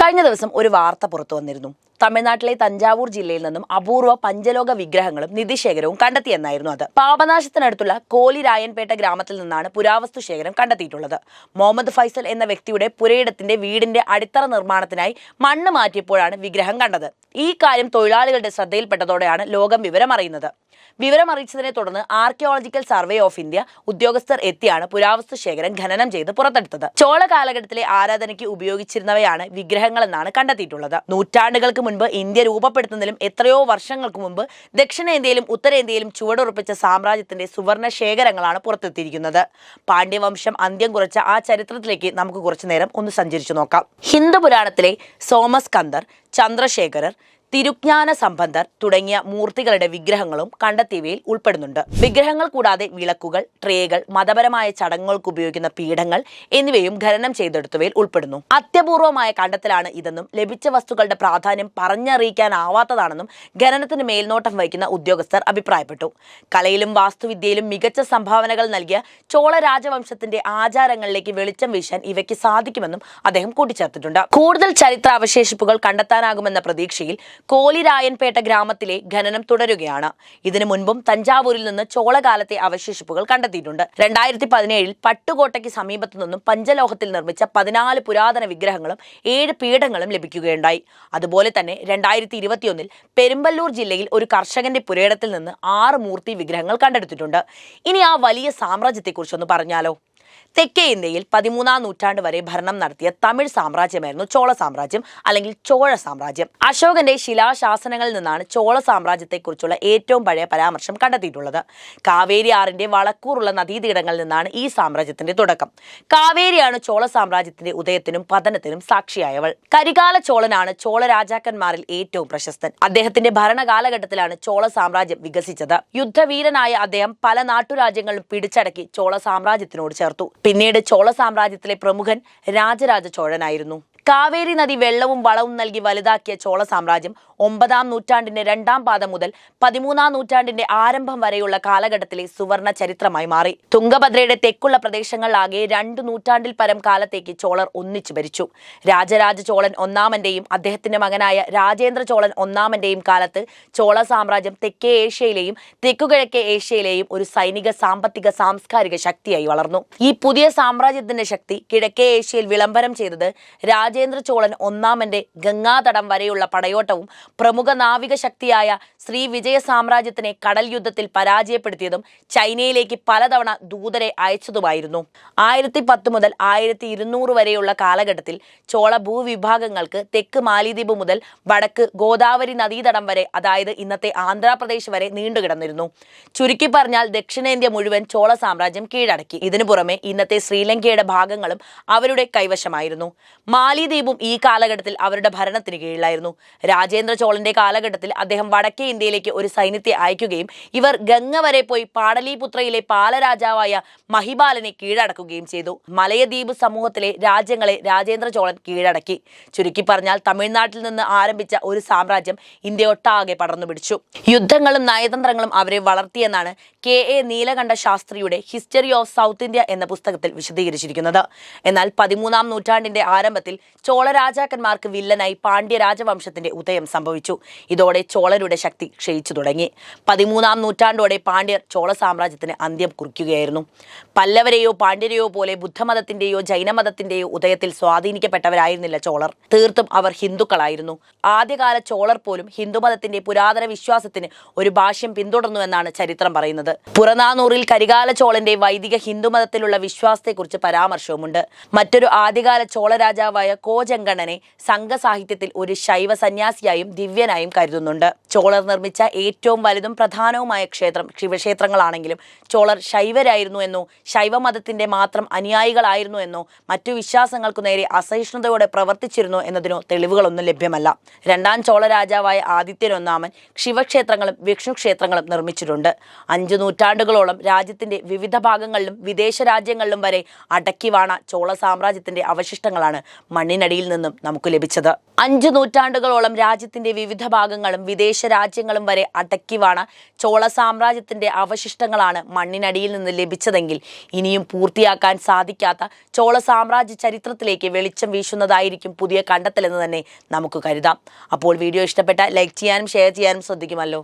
കഴിഞ്ഞ ദിവസം ഒരു വാർത്ത പുറത്തു വന്നിരുന്നു. തമിഴ്നാട്ടിലെ തഞ്ചാവൂർ ജില്ലയിൽ നിന്നും അപൂർവ പഞ്ചലോക വിഗ്രഹങ്ങളും നിധിശേഖരവും കണ്ടെത്തിയെന്നായിരുന്നു അത്. പാപനാശത്തിനടുത്തുള്ള കോലി രായൻപേട്ട ഗ്രാമത്തിൽ നിന്നാണ് പുരാവസ്തു ശേഖരം കണ്ടെത്തിയിട്ടുള്ളത്. മുഹമ്മദ് ഫൈസൽ എന്ന വ്യക്തിയുടെ പുരയിടത്തിന്റെ വീടിന്റെ അടിത്തറ നിർമ്മാണത്തിനായി മണ്ണ് മാറ്റിയപ്പോഴാണ് വിഗ്രഹം കണ്ടത്. ഈ കാര്യം തൊഴിലാളികളുടെ ശ്രദ്ധയിൽപ്പെട്ടതോടെയാണ് ലോകം വിവരം അറിയുന്നത് വിവരം തുടർന്ന് ആർക്കിയോളജിക്കൽ സർവേ ഓഫ് ഇന്ത്യ ഉദ്യോഗസ്ഥർ എത്തിയാണ് പുരാവസ്തു ശേഖരം ഖനനം ചെയ്ത് പുറത്തെടുത്തത്. ചോള കാലഘട്ടത്തിലെ ആരാധനയ്ക്ക് ഉപയോഗിച്ചിരുന്നവയാണ് വിഗ്രഹങ്ങളെന്നാണ് കണ്ടെത്തിയിട്ടുള്ളത്. നൂറ്റാണ്ടുകൾക്ക് മുൻപ് ഇന്ത്യ രൂപപ്പെടുത്തുന്നതിലും എത്രയോ വർഷങ്ങൾക്ക് മുമ്പ് ദക്ഷിണേന്ത്യയിലും ഉത്തരേന്ത്യയിലും ചുവടുറപ്പിച്ച സാമ്രാജ്യത്തിന്റെ സുവർണ ശേഖരങ്ങളാണ് പുറത്തെത്തിയിരിക്കുന്നത്. പാണ്ഡ്യവംശം അന്ത്യം കുറിച്ച ആ ചരിത്രത്തിലേക്ക് നമുക്ക് കുറച്ചു നേരം ഒന്ന് സഞ്ചരിച്ചു നോക്കാം. ഹിന്ദു പുരാണത്തിലെ സോമസ്കന്ദർ ചന്ദ്രശേഖരർ തിരുജ്ഞാന സംബന്ധർ തുടങ്ങിയ മൂർത്തികളുടെ വിഗ്രഹങ്ങളും കണ്ടെത്തിയവയിൽ ഉൾപ്പെടുന്നുണ്ട്. വിഗ്രഹങ്ങൾ കൂടാതെ വിളക്കുകൾ ട്രേകൾ മതപരമായ ചടങ്ങുകൾക്ക് ഉപയോഗിക്കുന്ന പീഠങ്ങൾ എന്നിവയും ഖനനം ചെയ്തെടുത്തവയിൽ ഉൾപ്പെടുന്നു. അത്യപൂർവമായ കണ്ടെത്തലാണ് ഇതെന്നും ലഭിച്ച വസ്തുക്കളുടെ പ്രാധാന്യം പറഞ്ഞറിയിക്കാനാവാത്തതാണെന്നും ഖനനത്തിന് മേൽനോട്ടം വഹിക്കുന്ന ഉദ്യോഗസ്ഥർ അഭിപ്രായപ്പെട്ടു. കലയിലും വാസ്തുവിദ്യയിലും മികച്ച സംഭാവനകൾ നൽകിയ ചോള രാജവംശത്തിന്റെ ആചാരങ്ങളിലേക്ക് വെളിച്ചം വീശാൻ ഇവയ്ക്ക് സാധിക്കുമെന്നും അദ്ദേഹം കൂട്ടിച്ചേർത്തിട്ടുണ്ട്. കൂടുതൽ ചരിത്രാവശേഷിപ്പുകൾ കണ്ടെത്താനാകുമെന്ന പ്രതീക്ഷയിൽ കോലിരായൻപേട്ട ഗ്രാമത്തിലെ ഖനനം തുടരുകയാണ്. ഇതിനു മുൻപും തഞ്ചാവൂരിൽ നിന്ന് ചോളകാലത്തെ അവശേഷിപ്പുകൾ കണ്ടെത്തിയിട്ടുണ്ട്. രണ്ടായിരത്തി പതിനേഴിൽ പട്ടുകോട്ടയ്ക്ക് സമീപത്തു നിന്നും പഞ്ചലോഹത്തിൽ നിർമ്മിച്ച പതിനാല് പുരാതന വിഗ്രഹങ്ങളും ഏഴ് പീഠങ്ങളും ലഭിക്കുകയുണ്ടായി. അതുപോലെ തന്നെ രണ്ടായിരത്തി ഇരുപത്തിയൊന്നിൽ പെരുമ്പല്ലൂർ ജില്ലയിൽ ഒരു കർഷകന്റെ പുരയിടത്തിൽ നിന്ന് ആറ് മൂർത്തി വിഗ്രഹങ്ങൾ കണ്ടെടുത്തിട്ടുണ്ട്. ഇനി ആ വലിയ സാമ്രാജ്യത്തെക്കുറിച്ചൊന്ന് പറഞ്ഞാലോ? തെക്കേ ഇന്ത്യയിൽ പതിമൂന്നാം നൂറ്റാണ്ട് വരെ ഭരണം നടത്തിയ തമിഴ് സാമ്രാജ്യമായിരുന്നു ചോള സാമ്രാജ്യം അല്ലെങ്കിൽ ചോഴ സാമ്രാജ്യം. അശോകന്റെ ശിലാശാസനങ്ങളിൽ നിന്നാണ് ചോള സാമ്രാജ്യത്തെക്കുറിച്ചുള്ള ഏറ്റവും പഴയ പരാമർശം കണ്ടെത്തിയിട്ടുള്ളത്. കാവേരി ആറിന്റെ വളക്കൂറുള്ള നദീതീടങ്ങളിൽ നിന്നാണ് ഈ സാമ്രാജ്യത്തിന്റെ തുടക്കം. കാവേരിയാണ് ചോള സാമ്രാജ്യത്തിന്റെ ഉദയത്തിനും പതനത്തിനും സാക്ഷിയായവൾ. കരികാല ചോളനാണ് ചോള രാജാക്കന്മാരിൽ ഏറ്റവും പ്രശസ്തൻ. അദ്ദേഹത്തിന്റെ ഭരണകാലഘട്ടത്തിലാണ് ചോള സാമ്രാജ്യം വികസിച്ചത്. യുദ്ധവീരനായ അദ്ദേഹം പല നാട്ടുരാജ്യങ്ങളും പിടിച്ചടക്കി ചോള സാമ്രാജ്യത്തിനോട് ചേർത്തു പിന്നീട് ചോള സാമ്രാജ്യത്തിലെ പ്രമുഖൻ രാജരാജ ചോഴനായിരുന്നു. കാവേരി നദി വെള്ളവും വളവും നൽകി വലുതാക്കിയ ചോള സാമ്രാജ്യം ഒമ്പതാം നൂറ്റാണ്ടിന്റെ രണ്ടാം പാദം മുതൽ പതിമൂന്നാം നൂറ്റാണ്ടിന്റെ ആരംഭം വരെയുള്ള കാലഘട്ടത്തിലെ സുവർണ ചരിത്രമായി മാറി. തുംഗഭദ്രയുടെ തെക്കുള്ള പ്രദേശങ്ങളിലാകെ രണ്ടു നൂറ്റാണ്ടിൽ പരം കാലത്തേക്ക് ചോളർ ഒന്നിച്ചു ഭരിച്ചു. രാജരാജ ചോളൻ ഒന്നാമന്റെയും അദ്ദേഹത്തിന്റെ മകനായ രാജേന്ദ്ര ചോളൻ ഒന്നാമന്റെയും കാലത്ത് ചോള സാമ്രാജ്യം തെക്കേ ഏഷ്യയിലെയും തെക്കുകിഴക്കേ ഏഷ്യയിലെയും ഒരു സൈനിക സാമ്പത്തിക സാംസ്കാരിക ശക്തിയായി വളർന്നു. ഈ പുതിയ സാമ്രാജ്യത്തിന്റെ ശക്തി കിഴക്കേ ഏഷ്യയിൽ വിളംബരം ചെയ്തത് രാജേന്ദ്ര ചോളൻ ഒന്നാമന്റെ ഗംഗാതടം വരെയുള്ള പടയോട്ടവും പ്രമുഖ നാവിക ശക്തിയായ ശ്രീ വിജയ സാമ്രാജ്യത്തിനെ കടൽ യുദ്ധത്തിൽ പരാജയപ്പെടുത്തിയതും ചൈനയിലേക്ക് പലതവണ ദൂതരെ അയച്ചതുമായിരുന്നു. ആയിരത്തി പത്ത് മുതൽ ആയിരത്തി ഇരുന്നൂറ് വരെയുള്ള കാലഘട്ടത്തിൽ ചോള ഭൂവിഭാഗങ്ങൾക്ക് തെക്ക് മാലിദ്വീപ് മുതൽ വടക്ക് ഗോദാവരി നദീതടം വരെ അതായത് ഇന്നത്തെ ആന്ധ്രാപ്രദേശ് വരെ നീണ്ടുകിടന്നിരുന്നു. ചുരുക്കി പറഞ്ഞാൽ ദക്ഷിണേന്ത്യ മുഴുവൻ ചോള സാമ്രാജ്യം കീഴടക്കി. ഇതിനു പുറമെ ഇന്നത്തെ ശ്രീലങ്കയുടെ ഭാഗങ്ങളും അവരുടെ കൈവശമായിരുന്നു. മാലിദ്വീപും ഈ കാലഘട്ടത്തിൽ അവരുടെ ഭരണത്തിന് കീഴിലായിരുന്നു. രാജേന്ദ്ര ചോളന്റെ കാലഘട്ടത്തിൽ അദ്ദേഹം വടക്കേ ഇന്ത്യയിലേക്ക് ഒരു സൈന്യത്തെ അയക്കുകയും ഇവർ ഗംഗ വരെ പോയി പാടലീപുത്രയിലെ പാലരാജാവായ മഹിബാലനെ കീഴടക്കുകയും ചെയ്തു. മലയദ്വീപ് സമൂഹത്തിലെ രാജ്യങ്ങളെ രാജേന്ദ്ര ചോളൻ കീഴടക്കി. ചുരുക്കി പറഞ്ഞാൽ തമിഴ്നാട്ടിൽ നിന്ന് ആരംഭിച്ച ഒരു സാമ്രാജ്യം ഇന്ത്യ ഒട്ടാകെ പടർന്നു പിടിച്ചു യുദ്ധങ്ങളും നയതന്ത്രങ്ങളും അവരെ വളർത്തിയെന്നാണ് കെ എ നീലകണ്ഠ ശാസ്ത്രിയുടെ ഹിസ്റ്ററി ഓഫ് സൗത്ത് ഇന്ത്യ എന്ന പുസ്തകത്തിൽ വിശദീകരിച്ചിരിക്കുന്നത്. എന്നാൽ പതിമൂന്നാം നൂറ്റാണ്ടിന്റെ ആരംഭത്തിൽ ചോള രാജാക്കന്മാർക്ക് വില്ലനായി പാണ്ഡ്യ രാജവംശത്തിന്റെ ഉദയം സംഭവിച്ചു. ഇതോടെ ചോളരുടെ ശക്തി ക്ഷയിച്ചു തുടങ്ങി. പതിമൂന്നാം നൂറ്റാണ്ടോടെ പാണ്ഡ്യർ ചോള സാമ്രാജ്യത്തിന് അന്ത്യം കുറിക്കുകയായിരുന്നു. പല്ലവരെയോ പാണ്ഡ്യരെയോ പോലെ ബുദ്ധമതത്തിന്റെയോ ജൈനമതത്തിന്റെയോ ഉദയത്തിൽ സ്വാധീനിക്കപ്പെട്ടവരായിരുന്നില്ല ചോളർ. തീർത്തും അവർ ഹിന്ദുക്കളായിരുന്നു. ആദ്യകാല ചോളർ പോലും ഹിന്ദുമതത്തിന്റെ പുരാതന വിശ്വാസത്തിന് ഒരു ഭാഷ്യം പിന്തുടർന്നു എന്നാണ് ചരിത്രം പറയുന്നത്. പുറനാനൂറിൽ കരികാല ചോളന്റെ വൈദിക ഹിന്ദുമതത്തിലുള്ള വിശ്വാസത്തെക്കുറിച്ച് പരാമർശവുമുണ്ട്. മറ്റൊരു ആദ്യകാല ചോള രാജാവായ കോജങ്കണ്ണനെ സംഘസാഹിത്യത്തിൽ ഒരു ശൈവ സന്യാസിയായും ദിവ്യനായും കരുതുന്നുണ്ട്. ചോളർ നിർമ്മിച്ച ഏറ്റവും വലുതും പ്രധാനവുമായ ക്ഷേത്രം ശിവക്ഷേത്രങ്ങളാണെങ്കിലും ചോളർ ശൈവരായിരുന്നു എന്നോ ശൈവമതത്തിന്റെ മാത്രം അനുയായികളായിരുന്നു എന്നോ മറ്റു വിശ്വാസങ്ങൾക്കു നേരെ അസഹിഷ്ണുതയോടെ പ്രവർത്തിച്ചിരുന്നു എന്നതിനോ തെളിവുകളൊന്നും ലഭ്യമല്ല. രണ്ടാം ചോള രാജാവായ ആദിത്യനൊന്നാമൻ ശിവക്ഷേത്രങ്ങളും വിഷ്ണു ക്ഷേത്രങ്ങളും നിർമ്മിച്ചിട്ടുണ്ട്. അഞ്ചു നൂറ്റാണ്ടുകളോളം രാജ്യത്തിന്റെ വിവിധ ഭാഗങ്ങളിലും വിദേശ രാജ്യങ്ങളിലും വരെ അടക്കിവാണ ചോള സാമ്രാജ്യത്തിന്റെ അവശിഷ്ടങ്ങളാണ് മണ്ണിൽ മണ്ണിനടിയിൽ നിന്നും നമുക്ക് ലഭിച്ചത്. അഞ്ചു നൂറ്റാണ്ടുകളോളം രാജ്യത്തിന്റെ വിവിധ ഭാഗങ്ങളും വിദേശ രാജ്യങ്ങളും വരെ അടക്കിവാണ ചോള സാമ്രാജ്യത്തിന്റെ അവശിഷ്ടങ്ങളാണ് മണ്ണിനടിയിൽ നിന്ന് ലഭിച്ചതെങ്കിൽ ഇനിയും പൂർത്തിയാക്കാൻ സാധിക്കാത്ത ചോള സാമ്രാജ്യ ചരിത്രത്തിലേക്ക് വെളിച്ചം വീശുന്നതായിരിക്കും പുതിയ കണ്ടെത്തലെന്ന് തന്നെ നമുക്ക് കരുതാം. അപ്പോൾ വീഡിയോ ഇഷ്ടപ്പെട്ട ലൈക്ക് ചെയ്യാനും ഷെയർ ചെയ്യാനും ശ്രദ്ധിക്കുമല്ലോ.